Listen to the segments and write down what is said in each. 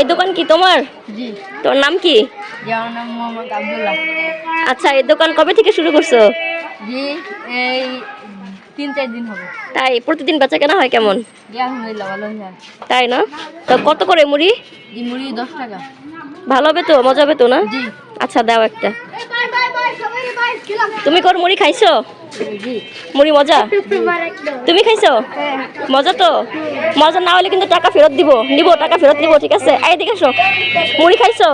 এই দোকান কি তোমার? তোর নাম কি? আচ্ছা এই দোকান কবে থেকে শুরু করছ? তিন চার দিন হবে। তাই প্রতিদিন বেচা কেনা হয় কেমন? তাই না? তো কত করে মুড়ি? মুড়ি দশ টাকা। ভালো হবে তো? মজা হবে তো না? আচ্ছা দাও একটা। তুমি কোন মুড়ি খাইছো? মুড়ি মজা? তুমি খাইছো? মজা তো? মজা না হলে কিন্তু টাকা ফেরত দিব। নিব টাকা ফেরত নিব ঠিক আছে? এই এসো। মুড়ি খাইছো?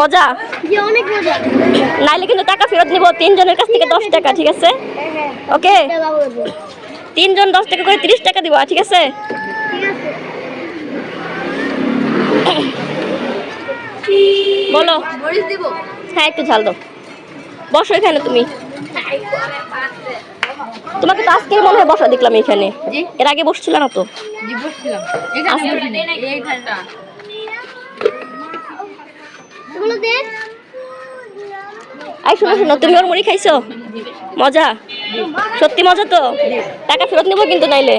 মজা? অনেক মজা। নাইলে কিন্তু টাকা ফেরত নিব। তিনজনের কাছ থেকে দশ টাকা ঠিক আছে? ওকে? তিনজন দশ টাকা করে তিরিশ টাকা দিব ঠিক আছে? বলো। হ্যাঁ একটু ঝাল দাও। বসো এখানে তুমি। তোমাকে তো আজকের মনে হয় বসা দেখলাম এখানে। এর আগে বসছিল না তো? বসছিলাম। আই শোনো তুমি ওর মুড়ি খাইছো? মজা। সত্যি মজা তো। টাকা ফেরত নেব কিন্তু নাইলে।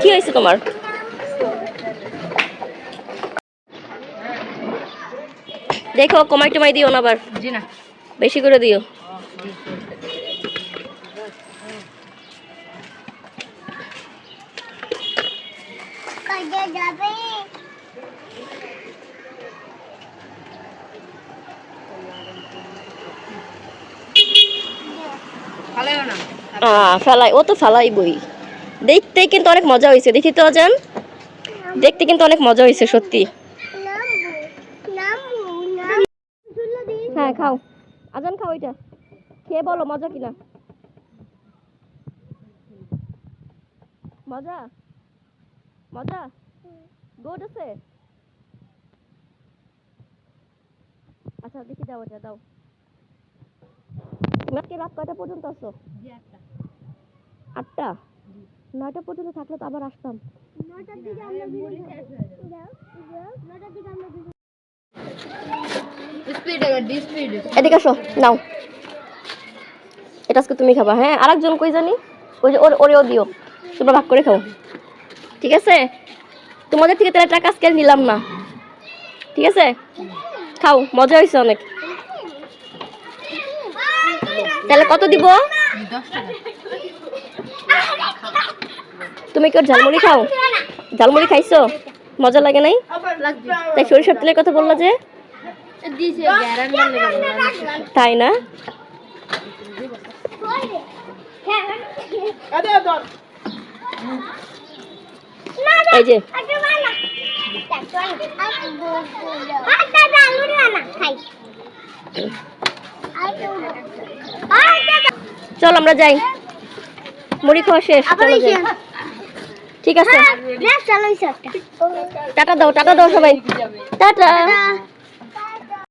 কি হয়েছে তোমার? দেখো কমাই টমাই দিও না আবার। জি না। বেশি করে দিও। ফেলাই ও তো ফেলাই বই দেখতে কিন্তু অনেক মজা হয়েছে দেখি তো দেখতে কিন্তু অনেক মজা হয়েছে সত্যি। হ্যাঁ খাও। আজান খাও এটা। খেয়ে বলো মজা কিনা? মজা? মজা? গুড আছে? আচ্ছা দেখি দাও এটা দাও। আজকে রাত কয়টা পর্যন্ত একটা আটটা? নয়টা পর্যন্ত থাকলে তো আবার আসতাম। নটার দিকে আমরা এদিকে আসো নাও। এটা আজকে তুমি খাবা হ্যাঁ? আরেকজন কই জানি? ওই যে ওর ওরেও দিও। তোমরা ভাগ করে খাও। ঠিক আছে? তোমাদের থেকে তাহলে টাকা আজকে নিলাম না। ঠিক আছে? খাও মজা হয়েছে অনেক। তাহলে কত দিব? তুমি কি ওর ঝালমুড়ি খাও? ঝালমুড়ি খাইছো? মজা লাগে নাই? তাই সরিষার তেলের কথা বললা যে? তাই না? এই যে। চল আমরা যাই। মুড়ি খাওয়া শেষ চলো যাই। ঠিক আছে। টাটা দাও টাটা দাও সবাই। টাটা।